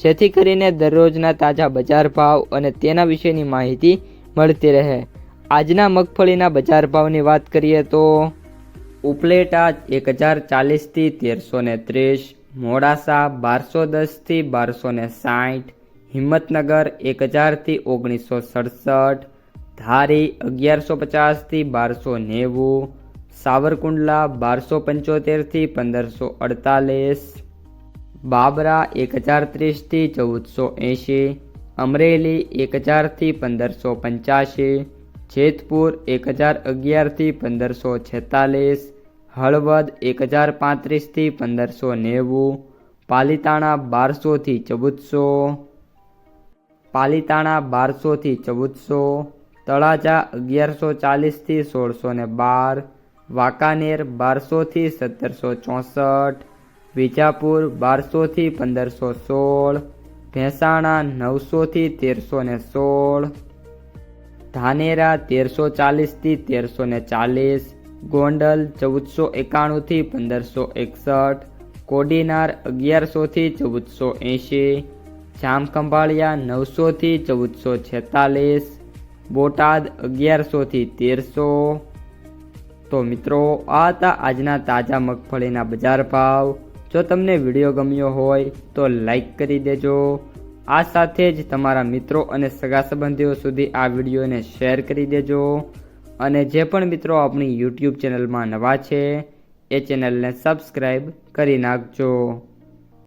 જેથી કરીને દરરોજના તાજા બજાર ભાવ અને તેના વિશેની માહિતી મળતી રહે. આજના મગફળીના બજાર ભાવની વાત કરીએ તો ઉપલેટા એક હજાર ચાલીસથી તેરસો ને ત્રીસ મોડાસા બારસો દસથી બારસો ને સાઠ હિંમતનગર એક હજારથી ઓગણીસો સડસઠ ધારી અગિયારસો પચાસથી બારસો નેવું સાવરકુંડલા બારસો પંચોતેરથી પંદરસો અડતાલીસ બાબરા એક હજાર ત્રીસથી ચૌદસો એંશી, અમરેલી એક હજારથી પંદરસો પંચ્યાસી, જેતપુર એક હજાર અગિયારથી પંદરસો છેતાલીસ, હળવદ એક હજાર પાંત્રીસથી પંદરસો નેવું, પાલિતાણા બારસોથી ચૌદસો, પાલિતાણા બારસોથી ચૌદસો, તળાજા અગિયારસો ચાલીસથી સોળસો ને બાર, વાંકાનેર બારસોથી સત્તરસો ચોસઠ વિજાપુર બારસોથી પંદરસો સોળ, ભેંસાણા નવસોથી તેરસો ને સોળ, ધાનેરા તેરસો ચાલીસથી તેરસો ને ચાલીસ, ગોંડલ ચૌદસો એકાણુંથી પંદરસો એકસઠ, કોડીનાર અગિયારસોથી ચૌદસો એંશી જામખંભાળિયા નવસોથી ચૌદસો છેતાલીસ, બોટાદ અગિયારસોથી તેરસો. તો મિત્રો, આ હતા આજના તાજા મગફળીના બજાર ભાવ. જો તમને વીડિયો ગમ્યો હોય તો લાઈક કરી દેજો. આ સાથે જ તમારા મિત્રો અને સગા સંબંધીઓ સુધી આ વિડીયોને શેર કરી દેજો. અને જે પણ મિત્રો આપણી યુટ્યુબ ચેનલમાં નવા છે, એ ચેનલને સબસ્ક્રાઈબ કરી નાખજો.